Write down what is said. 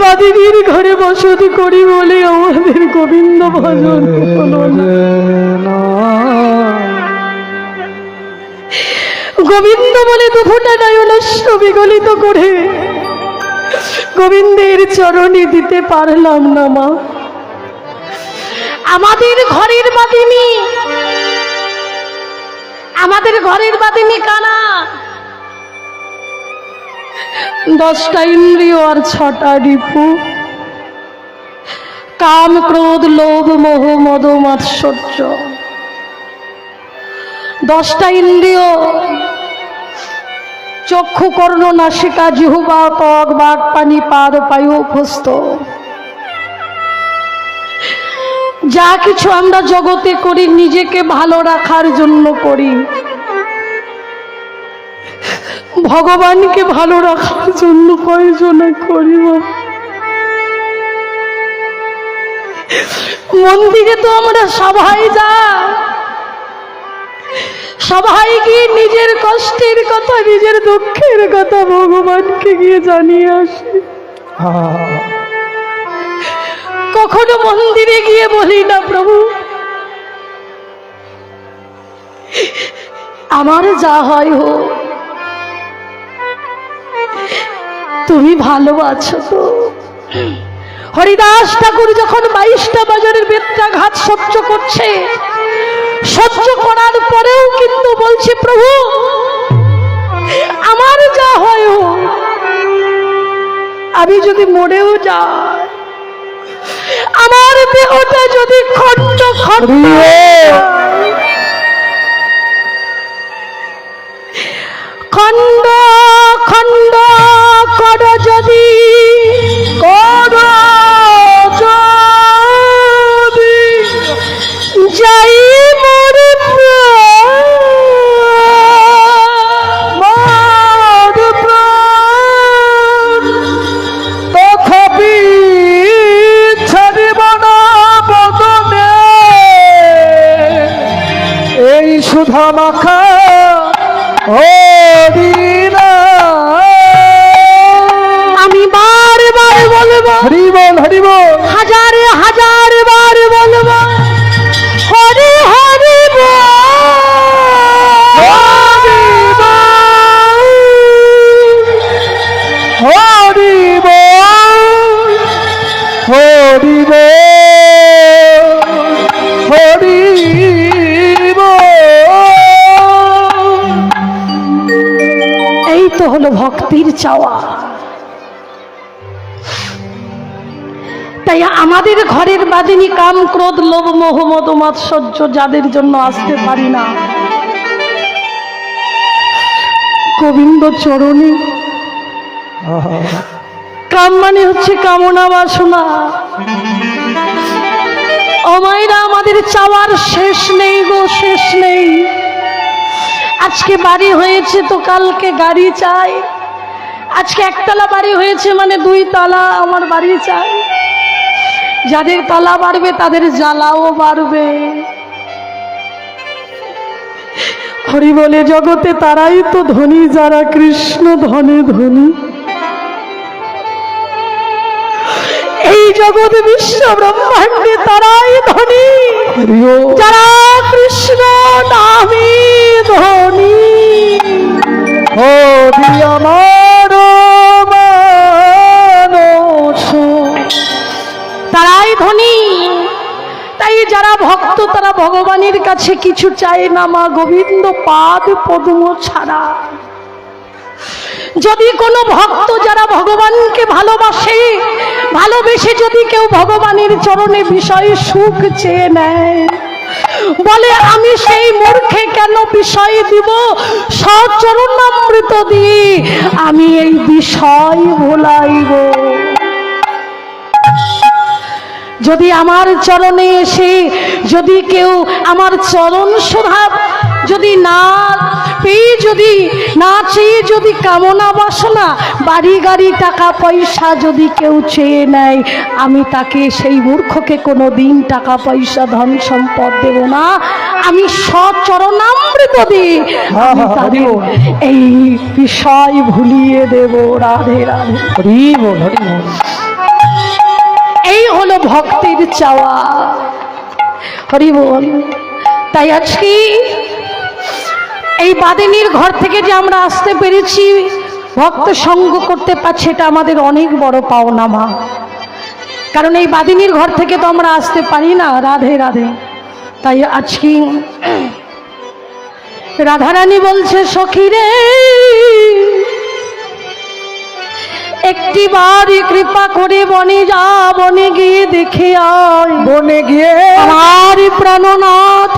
বাদিনীর ঘরে বসতি করি বলে আমাদের গোবিন্দ ভজন। গোবিন্দ বলে দুফোটা নয়নস্য বিগলিত করে। গোবিন্দের চরণে দিতে পারলাম না মা। আমাদের ঘরের বাদিনী। আমাদের ঘরের বাদিনী কানা। দশটা ইন্দ্রিয় আর ছটা রিপু কাম, ক্রোধ, লোভ, মোহ, মদ মাৎসর্য দশটা ইন্দ্রিয়। চক্ষু, কর্ণ, নাসিকা, জিহুবা, ত্বক বাঘ পানি, পাদ পায়ু খস্ত যা কিছু আমরা জগতে করি, নিজেকে ভালো রাখার জন্য করি। ভগবানকে ভালো রাখার জন্য কয়জনে করি? মন্দিরে তো আমরা সবাই যা। সবাই গিয়ে নিজের কষ্টের কথা, নিজের দুঃখের কথা ভগবানকে গিয়ে জানিয়ে আসি। কখনো মন্দিরে গিয়ে বলি না, প্রভু। আমার যা হয় হোক তুমি ভালো আছো তো। হরিদাস ঠাকুর যখন বাইশটা বাজারের বেত্রাঘাত সহ্য করছে সহ্য করার পরেও কিন্তু বলছে প্রভু আমার যা হয় আমি যদি মরেও যাই আমার দেহটা যদি খণ্ড খণ্ড খণ্ড হলো চাওয়া। তাই আমাদের ঘরের বাদিনী কাম, ক্রোধ, লোভ, মোহ, মদ, মাৎসর্য যাদের জন্য আসতে পারি না। গোবিন্দ চরণে। কাম মানে হচ্ছে কামনা, বাসনা। অমায়রা আমাদের চাওয়ার শেষ নেই গো, শেষ নেই। আজকে বাড়ি হয়েছে তো কালকে গাড়ি চাই। আজকে একতলা বাড়ি হয়েছে মানে দুই তলা আমার বাড়ি চাই। যাদের তলা বাড়বে তাদের জ্বালাও বাড়বে। হরি বলে জগতে তারাই তো ধনী যারা কৃষ্ণ ধনে ধনী। এই জগৎ বিশ্ব ব্রহ্মাণ্ডে তারাই ধনী। যারা কৃষ্ণ তারাই ধনী। তাই যারা ভক্ত, তারা ভগবানের কাছে কিছু চায় না মা গোবিন্দ পাদ পদ্ম ছাড়া। যদি কোনো ভক্ত যারা ভগবানকে ভালোবাসে, ভালোবেসে যদি কেউ ভগবানের চরণে বিষয় সুখ চেয়ে নেয়, বলে, আমি সেই মূর্খে কেন বিষয় দিব? সচরণামৃত দিয়ে আমি এই বিষয় ভোলাইব। যদি আমার চরণে এসে যদি কেউ আমার চরণ স্বভাব যদি না পেয়ে যদি না চেয়ে যদি কামনা বাসনা বাড়ি গাড়ি টাকা পয়সা যদি কেউ চেয়ে নেয় আমি তাকে সেই মূর্খকে কোনো দিন টাকা পয়সা ধন সম্পদ দেব না। আমি সচরণামৃত দিয়ে তাদের এই বিষয় ভুলিয়ে দেব। রাধে রাধে। হরি বল হরি বল। মনের চাওয়া। হরি বল। তাই আজকে এই বাদিনীর ঘর থেকে যে আমরা আসতে পেরেছি, ভক্ত সঙ্গ করতে পারছি, এটা আমাদের অনেক বড় পাওনা মা। কারণ এই বাদিনীর ঘর থেকে তো আমরা আসতে পারি না, রাধে রাধে। তাই আজকে রাধারানী বলছে সখীরে একটি বারই কৃপা করে বনে যা বনে গিয়ে দেখে আয়। বনে গিয়ে আমার প্রাণনাথ